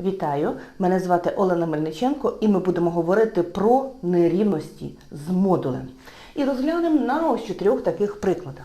Вітаю! Мене звати Олена Мельниченко і ми будемо говорити про нерівності з модулем. І розглянемо на ось чотирьох таких прикладах.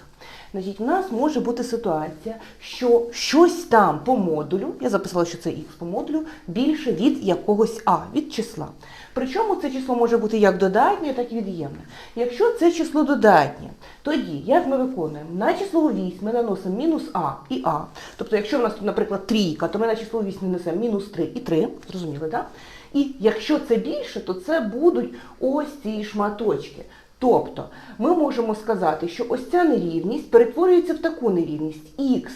Значить, у нас може бути ситуація, що щось там по модулю, я записала, що це х по модулю, більше від якогось а, від числа. Причому це число може бути як додатнє, так і від'ємне. Якщо це число додатнє, тоді як ми виконуємо? На числову вісь ми наносимо мінус а і а. Тобто, якщо в нас тут, наприклад, трійка, то ми на числову вісь нанесемо мінус 3 і 3. Зрозуміли, так? І якщо це більше, то це будуть ось ці шматочки. Тобто ми можемо сказати, що ось ця нерівність перетворюється в таку нерівність х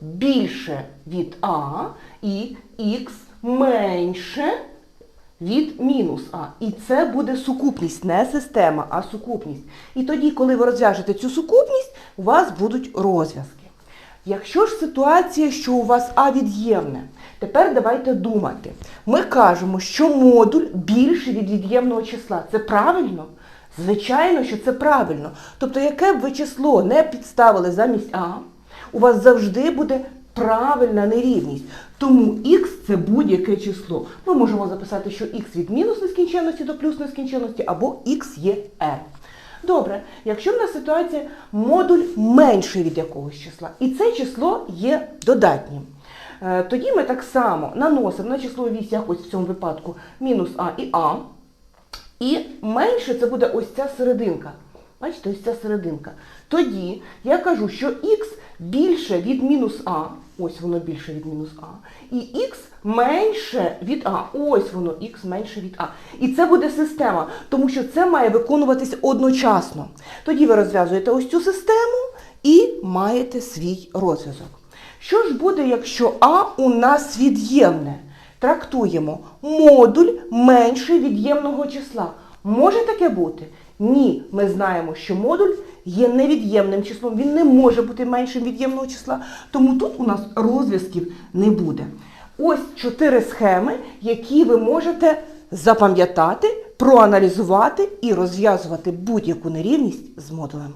більше від а і х менше від мінус а. І це буде сукупність, не система, а сукупність. І тоді, коли ви розв'яжете цю сукупність, у вас будуть розв'язки. Якщо ж ситуація, що у вас А від'ємне, тепер давайте думати. Ми кажемо, що модуль більший від від'ємного числа. Це правильно? Звичайно, що це правильно. Тобто, яке б ви число не підставили замість А, у вас завжди буде правильна нерівність. Тому х це будь-яке число. Ми можемо записати, що х від мінус нескінченності до плюс нескінченності, або х є r. Добре, якщо в нас ситуація модуль менший від якогось числа, і це число є додатнім. Е, Тоді ми так само наносимо на число вісь якось в цьому випадку мінус а і а. І менше це буде ось ця серединка. Бачите, ось ця серединка. Тоді я кажу, що х більше від мінус а, ось воно більше від мінус а, і х менше від а, ось воно х менше від а. І це буде система, тому що це має виконуватись одночасно. Тоді ви розв'язуєте ось цю систему і маєте свій розв'язок. Що ж буде, якщо а у нас від'ємне? Трактуємо модуль менший від'ємного числа. Може таке бути? Ні, ми знаємо, що модуль є невід'ємним числом, він не може бути меншим від'ємного числа, тому тут у нас розв'язків не буде. Ось чотири схеми, які ви можете запам'ятати, проаналізувати і розв'язувати будь-яку нерівність з модулем.